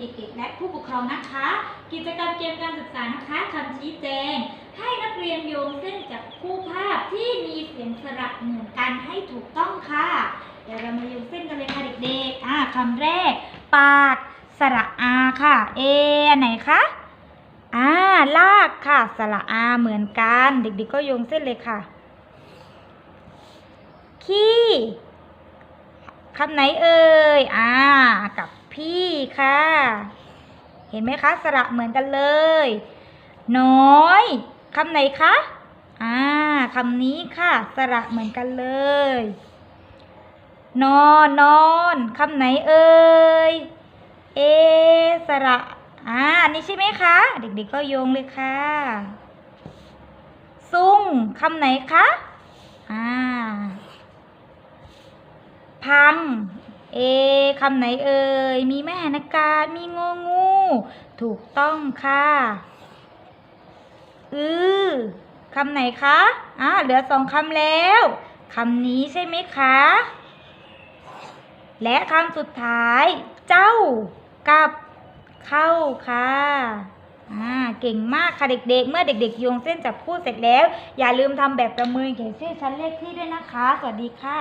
เด็กๆ และผู้ปกครองนะคะ กิจกรรมเกมการศึกษานะคะคำชี้แจง ให้นักเรียนโยงเส้นจับคู่ภาพที่มีเสียงสระเหมือนกันให้ถูกต้องค่ะ เดี๋ยวเรามาโยงเส้นกันเลยค่ะเด็กๆอ่าคำแรก ปากสระอาค่ะ เออันไหนคะอ่าลากค่ะ สระอาเหมือนกัน เด็กๆ ก็โยงเส้นเลยค่ะ ขี้คำไหนเอ่ย อ่า กับ พี่ค่ะ เห็นไหมคะ สระเหมือนกันเลย น้อยคำไหนคะอ่าคำนี้ค่ะ สระเหมือนกันเลย นอนนอนคำไหนเอ่ยเอ สระอ่าอันนี้ใช่ไหมคะ เด็กๆก็โยงเลยค่ะ ซุ้งคำไหนคะอ่าพัง เอคำไหนเอ่ย มีแม่หันากาศมีงองู ถูกต้องค่ะอือคำไหนคะอ่าเหลือสองคำแล้วคำนี้ใช่ไหมคะ และคำสุดท้าย เจ้า กับเข้าค่ะ อ่า เก่งมากค่ะเด็กๆ เมื่อเด็กๆโยงเส้นจับคู่เสร็จแล้ว อย่าลืมทำแบบประเมินเขียนชื่อชั้นเลขที่ด้วยนะคะ สวัสดีค่ะ